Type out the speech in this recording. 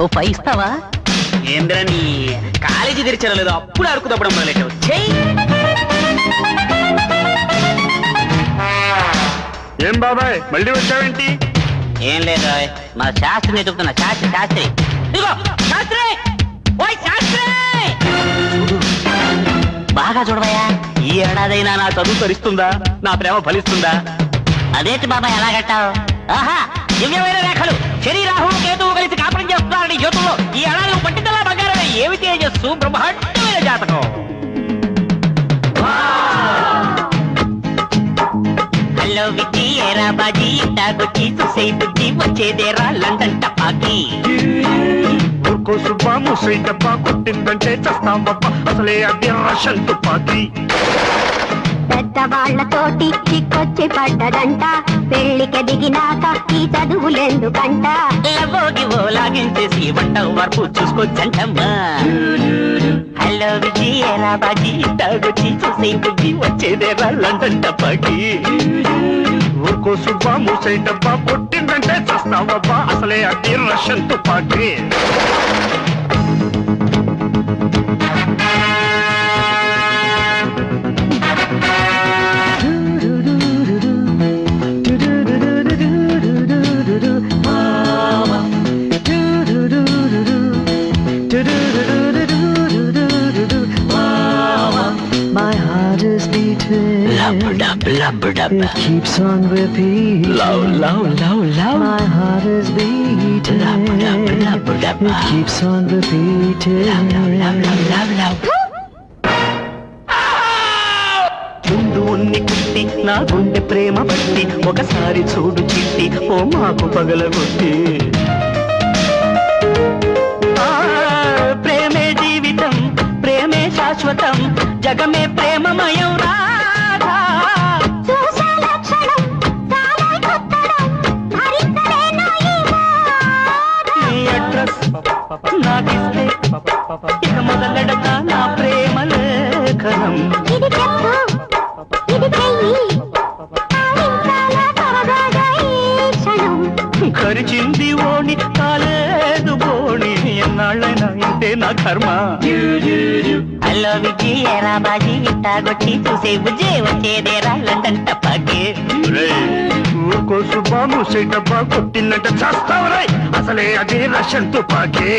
ఓ పై ఇస్తావా? ఏంద్రని కాలేజీ తెరిచారలేదు అప్పుడు అడుగు తప్పడం మొదలెట్టావు. చెయ్యి ఏం బాబాయ్ మళ్ళీ వచ్చావేంటి? ఏం లేదు మన శాస్త్రి నేను చెప్తున్నా శాస్త్రి శాస్త్రి. ఇదిగో శాస్త్రి! ఓయ్ శాస్త్రి! బాగా చూడవయ్యా ఈ ఏడాదైనా నా చదువు తరిస్తుందా నా ప్రేమ ఫలిస్తుందా? అదేంటి బాబాయ్ ఎలా కట్టావు? ఆహా దివ్యమైన రేఖలు. శని రాహువు కేతువు కలిసి కాపురం చేస్తున్నారని జ్యోతుల్లో ఈ ఏడాది నువ్వు పట్టిందలా బంగారమే. ఏమి తేజస్సు బ్రహ్మాండమైన జాతకం. హలో విజి ఏరా బాజీ? బుద్ధి వచ్చేదేరా లండన్ టపాకి. ఊరుకో సుబ్బా ముసై డబ్బా కొట్టిందంటే చస్తావబ్బా అసలే అది రషన్ తుపాకి. పెద్దవాళ్ళతోటి చిక్కొచ్చి పడ్డదంట. పెళ్ళికి దిగినాక ఈ చదువులెందుకంట? లవోగి ఓ లాగించేసి వంట వరకు చూసుకోవచ్చంటమ్మా హలో విజి ఏరా బాజీ? ఇట్టాగొచ్చి చూసే బుద్ధి వచ్చేదేరా లండన్ టపాకి. ఊరుకో సుబ్బా ముసై డబ్బా కొట్టిందంటే చస్తావబ్బా అసలే అది ration Tupaki. Is beating. Lub lub dub It keeps on repeating. Love love love love My heart is beating. Love, love, love, love. It keeps on repeating. Love love love love ముందు ఉన్ని కుట్టి నా గుండె ప్రేమ బట్టి ఒకసారి చూడు చిట్టి ఓ మాకు పగలగొట్టి ప్రేమే జీవితం ప్రేమే శాశ్వతం జగమే ప్రేమమయం నాకిస్తే ఇక మొదలెడతా నా ప్రేమ లేఖనం. కరిచింది ఓణి కాలేదు బోణి ఎన్నాళ్ళైనా ఇంతే నా కర్మ. హలో విజయ్ ఎరా బాజీ? ఇట్టాగొచ్చి చూసే బుజ్జే వచ్చేదేరా లండన్ టపాకి. రేయ్, ఊరుకో సుబ్బా ముసై డబ్బా కొట్టిందంటే చస్తావు అసలే అది రషన్ తుపాకి.